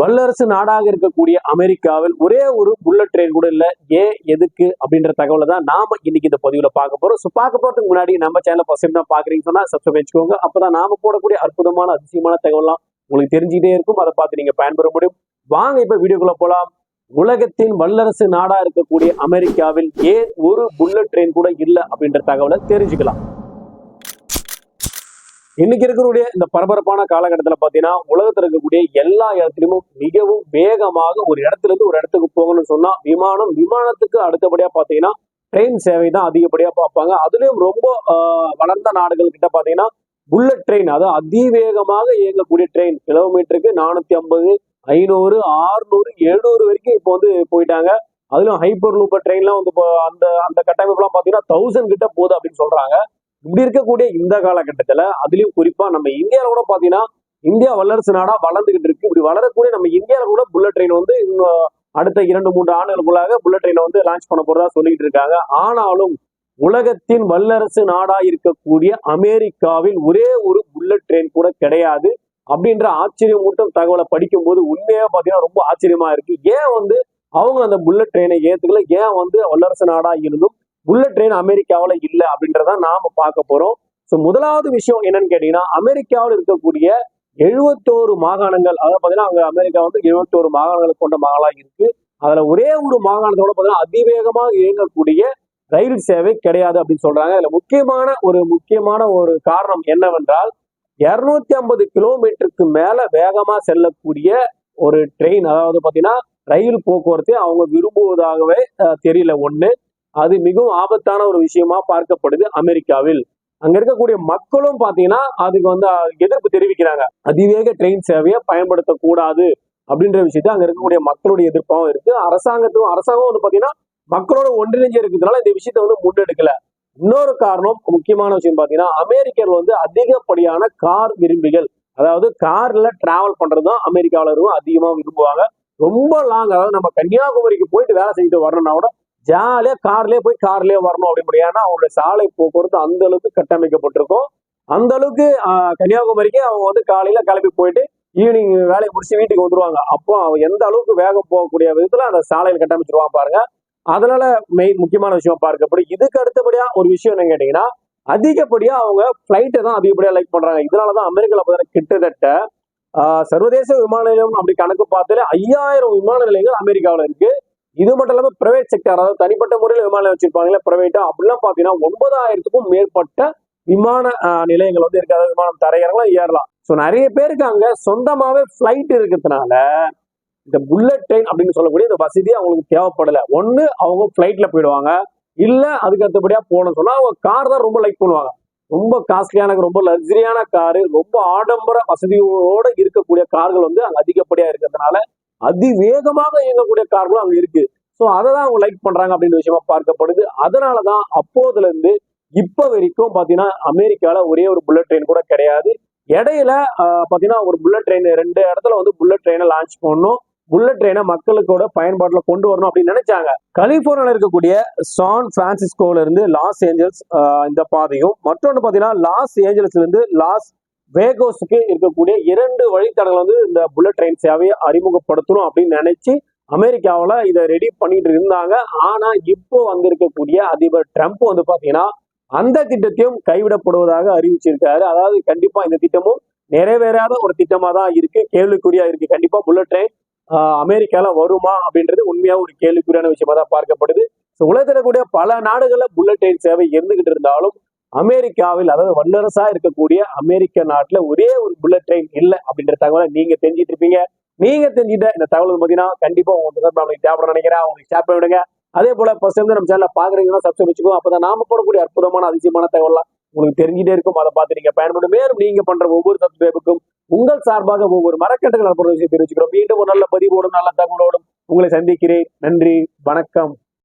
வல்லரசு நாடாக இருக்கக்கூடிய அமெரிக்காவில் ஒரே ஒரு புல்லட் ட்ரெயின் கூட இல்லை. ஏன் எதுக்கு அப்படின்ற தகவலை தான் நாம இன்னைக்கு இந்த பதிவில் பார்க்க போறோம். ஸோ பார்க்க போறதுக்கு முன்னாடி நம்ம சேனல் ஃபர்ஸ்ட் தான் பாக்குறீங்க சொன்னா சப்ஸ்கிரைப் வச்சுக்கோங்க. அப்பதான் நாம போடக்கூடிய அற்புதமான அதிசயமான தகவல்லாம் உங்களுக்கு தெரிஞ்சுட்டே இருக்கும். அதை பார்த்து நீங்க பயன்பெற முடியும். வாங்க இப்ப வீடியோக்குள்ள போலாம். உலகத்தின் வல்லரசு நாடா இருக்கக்கூடிய அமெரிக்காவில் ஏன் ஒரு புல்லட் ட்ரெயின் கூட இல்லை அப்படின்ற தகவலை தெரிஞ்சுக்கலாம். இன்னைக்கு இருக்கக்கூடிய இந்த பரபரப்பான காலகட்டத்துல பாத்தீங்கன்னா உலகத்துல இருக்கக்கூடிய எல்லா இடத்துலயும் மிகவும் வேகமாக ஒரு இடத்துல இருந்து ஒரு இடத்துக்கு போகணும்னு சொன்னா விமானம் விமானத்துக்கு அடுத்தபடியா பாத்தீங்கன்னா ட்ரெயின் சேவை தான் அதிகப்படியா பார்ப்பாங்க. அதுலயும் ரொம்ப வளர்ந்த நாடுகள் கிட்ட பாத்தீங்கன்னா புல்லட் ட்ரெயின் அதாவது அதிவேகமாக இயங்கக்கூடிய ட்ரெயின் கிலோமீட்டருக்கு நானூத்தி ஐம்பது ஐநூறு ஆறுநூறு எழுநூறு வரைக்கும் இப்போ வந்து போயிட்டாங்க. அதுலயும் ஹைப்பர் லூப்பர் ட்ரெயின்லாம் வந்து இப்போ அந்த அந்த கட்டமைப்புலாம் பாத்தீங்கன்னா தௌசண்ட் கிட்ட போகுது அப்படின்னு சொல்றாங்க. இப்படி இருக்கக்கூடிய இந்த காலகட்டத்துல அதுலயும் குறிப்பா நம்ம இந்தியால கூட பாத்தீங்கன்னா இந்தியா வல்லரசு நாடா வளர்ந்துகிட்டு இருக்கு. இப்படி வளரக்கூடிய நம்ம இந்தியால கூட புல்லட் ட்ரெயின் வந்து அடுத்த இரண்டு மூன்று ஆண்டுகளுக்குள்ளாக புல்லட் ட்ரெயினை வந்து லான்ச் பண்ண போறதா சொல்லிட்டு இருக்காங்க. ஆனாலும் உலகத்தின் வல்லரசு நாடா இருக்கக்கூடிய அமெரிக்காவில் ஒரே ஒரு புல்லட் ட்ரெயின் கூட கிடையாது. அப்படின்ற ஆச்சரியமூட்டும் தகவலை படிக்கும் போது உண்மையா பாத்தீங்கன்னா ரொம்ப ஆச்சரியமா இருக்கு. ஏன் வந்து அவங்க அந்த புல்லட் ட்ரெயினை ஏத்துக்கல? ஏன் வந்து வல்லரசு நாடா இருந்தும் புல்லட் ட்ரெயின் அமெரிக்காவில் இல்லை அப்படின்றத நாம பார்க்க போறோம். ஸோ முதலாவது விஷயம் என்னன்னு கேட்டீங்கன்னா அமெரிக்காவில் இருக்கக்கூடிய எழுபத்தோரு மாகாணங்கள் அதாவது பார்த்தீங்கன்னா அங்கே அமெரிக்கா வந்து எழுபத்தோரு மாகாணங்கள் கொண்ட மாகாணம் இருக்கு. அதுல ஒரே ஒரு மாகாணத்தோட பார்த்தீங்கன்னா அதிவேகமாக இயங்கக்கூடிய ரயில் சேவை கிடையாது அப்படின்னு சொல்றாங்க. இதுல முக்கியமான ஒரு முக்கியமான ஒரு காரணம் என்னவென்றால் இருநூத்தி ஐம்பது கிலோமீட்டருக்கு மேல வேகமா செல்லக்கூடிய ஒரு ட்ரெயின் அதாவது பார்த்தீங்கன்னா ரயில் போக்குவரத்தை அவங்க விரும்புவதாகவே தெரியல. ஒன்று அது மிகவும் ஆபத்தான ஒரு விஷயமா பார்க்கப்படுது அமெரிக்காவில். அங்க இருக்கக்கூடிய மக்களும் பாத்தீங்கன்னா அதுக்கு வந்து எதிர்ப்பு தெரிவிக்கிறாங்க. அதிவேக ட்ரெயின் சேவையை பயன்படுத்தக்கூடாது அப்படின்ற விஷயத்த அங்க இருக்கக்கூடிய மக்களுடைய எதிர்ப்பாகவும் இருக்கு. அரசாங்கத்தும் அரசாங்கம் வந்து பாத்தீங்கன்னா மக்களோட ஒன்றிணைஞ்சு இருக்கிறதுனால இந்த விஷயத்த வந்து முன்னெடுக்கல. இன்னொரு காரணம் முக்கியமான விஷயம் பாத்தீங்கன்னா அமெரிக்கர்கள் வந்து அதிகப்படியான கார் விரும்பிகள். அதாவது கார்ல டிராவல் பண்றதுதான் அமெரிக்காவில இருக்கும் அதிகமா விரும்புவாங்க. ரொம்ப லாங் அதாவது நம்ம கன்னியாகுமரிக்கு போயிட்டு வேலை செஞ்சுட்டு வரணும்னா கூட ஜாலியாக கார்லேயே போய் கார்லேயே வரணும் அப்படின்னு ஏன்னா அவங்களுடைய சாலை போக்குவரத்து அந்த அளவுக்கு கட்டமைக்கப்பட்டிருக்கும். அந்த அளவுக்கு கன்னியாகுமரிக்கு அவங்க வந்து காலையில கிளம்பி போயிட்டு ஈவினிங் வேலையை முடிச்சு வீட்டுக்கு வந்துருவாங்க. அப்போ அவங்க எந்த அளவுக்கு வேகம் போகக்கூடிய விதத்துல அந்த சாலையில் கட்டமைச்சிருவான் பாருங்க. அதனால மெயின் முக்கியமான விஷயம் பார்க்கப்படும். இதுக்கு அடுத்தபடியா ஒரு விஷயம் என்ன கேட்டீங்கன்னா அதிகப்படியா அவங்க ஃபிளைட்டை தான் அதிகப்படியா லைக் பண்றாங்க. இதனாலதான் அமெரிக்கால பார்த்தீங்கன்னா கிட்டத்தட்ட சர்வதேச விமான நிலையம் அப்படி கணக்கு பார்த்தாலே ஐயாயிரம் விமான நிலையங்கள் அமெரிக்காவில் இருக்கு. இது மட்டும் இல்லாமல் பிரைவேட் செக்டர் அதாவது தனிப்பட்ட முறையில் விமானம் வச்சிருப்பாங்களே பிரைவேட்டா அப்படிலாம் பார்த்தீங்கன்னா ஒன்பதாயிரத்துக்கும் மேற்பட்ட விமான நிலையங்கள் வந்து இருக்காது விமானம் தரையிறங்கலாம் ஏறலாம். ஸோ நிறைய பேருக்கு அங்கே சொந்தமாகவே ஃப்ளைட் இருக்கிறதுனால இந்த புல்லட் ட்ரெயின் அப்படின்னு சொல்லக்கூடிய இந்த வசதி அவங்களுக்கு தேவைப்படலை. ஒன்று அவங்க ஃப்ளைட்டில் போயிடுவாங்க. இல்லை அதுக்கு அடுத்தபடியாக போகணும்னு சொன்னால் அவங்க கார் தான் ரொம்ப லைக் பண்ணுவாங்க. ரொம்ப காஸ்ட்லியான ரொம்ப லக்ஸரியான காரு ரொம்ப ஆடம்பர வசதியோட இருக்கக்கூடிய கார்கள் வந்து அங்கே அதிகப்படியாக இருக்கிறதுனால அதிவேகமாக இயங்கக்கூடிய கார்களும் அங்க இருக்கு. ஸோ அதை தான் அவங்க லைக் பண்றாங்க அப்படின்ற விஷயமா பார்க்கப்படுது. அதனாலதான் அப்போதுல இருந்து இப்ப வரைக்கும் பாத்தீங்கன்னா அமெரிக்கால ஒரே ஒரு புல்லட் ட்ரெயின் கூட கிடையாது. இடையில பாத்தீங்கன்னா ஒரு புல்லட் ட்ரெயின் ரெண்டு இடத்துல வந்து புல்லட் ட்ரெயினை லான்ச் பண்ணணும். புல்லட் ட்ரெயினை மக்களுக்கோட பயன்பாட்டில் கொண்டு வரணும் அப்படின்னு நினைச்சாங்க. கலிபோர்னியால இருக்கக்கூடிய சான் பிரான்சிஸ்கோல இருந்து லாஸ் ஏஞ்சல்ஸ் இந்த பாதையும் மற்றொன்று பாத்தீங்கன்னா லாஸ் ஏஞ்சல்ஸ்ல இருந்து லாஸ் வேகோஸுக்கு இருக்கக்கூடிய இரண்டு வழித்தடங்கள் வந்து இந்த புல்லட் ட்ரெயின் சேவையை அறிமுகப்படுத்தணும் அப்படின்னு நினைச்சு அமெரிக்காவில் இதை ரெடி பண்ணிட்டு இருந்தாங்க. ஆனா இப்போ வந்திருக்கக்கூடிய அதிபர் ட்ரம்ப் வந்து பாத்தீங்கன்னா அந்த திட்டத்தையும் கைவிடப்படுவதாக அறிவிச்சிருக்காரு. அதாவது கண்டிப்பா இந்த திட்டமும் நிறைவேறாத ஒரு திட்டமா தான் இருக்கு. கேள்விக்குறியா இருக்கு. கண்டிப்பா புல்லட் ட்ரெயின் அமெரிக்கால வருமா அப்படின்றது உண்மையா ஒரு கேள்விக்குறியான விஷயமா தான் பார்க்கப்படுது. ஸோ உலகத்தில் இருக்கக்கூடிய பல நாடுகள்ல புல்லட் ட்ரெயின் சேவை இருந்துகிட்டு இருந்தாலும் அமெரிக்காவில் அதாவது வல்லரசா இருக்கக்கூடிய அமெரிக்க நாட்டுல ஒரே ஒரு புல்லட் ட்ரெயின் இல்லை அப்படின்ற தகவலை நீங்க தெரிஞ்சிட்டு இருப்பீங்க. நீங்க தெரிஞ்சுட்ட இந்த தகவல் பார்த்தீங்கன்னா கண்டிப்பா உங்களுக்கு உங்களுக்கு நினைக்கிறேன். உங்களுக்கு ஷேர் பண்ணிவிடுங்க அதே போல ஃபர்ஸ்ட் வந்து நம்ம சேனல பாக்குறீங்கன்னா சப்ஸ்கிரைப் வச்சுக்கோ அப்பதான் நாம போடக்கூடிய அற்புதமான அதிசயமான தகவல்லாம் உங்களுக்கு தெரிஞ்சுட்டே இருக்கும். அதை பார்த்து நீங்க பயன்படும். மேலும் நீங்க பண்ற ஒவ்வொரு சப்ஸ்கிரைபுக்கும் உங்கள் சார்பாக ஒவ்வொரு மரக்கட்டுகள் நடப்புற விஷயம் தெரிவிச்சுக்கிறோம். மீண்டும் ஒரு நல்ல பதிவோடும் நல்ல தகவலோடும் உங்களை சந்திக்கிறேன். நன்றி வணக்கம்.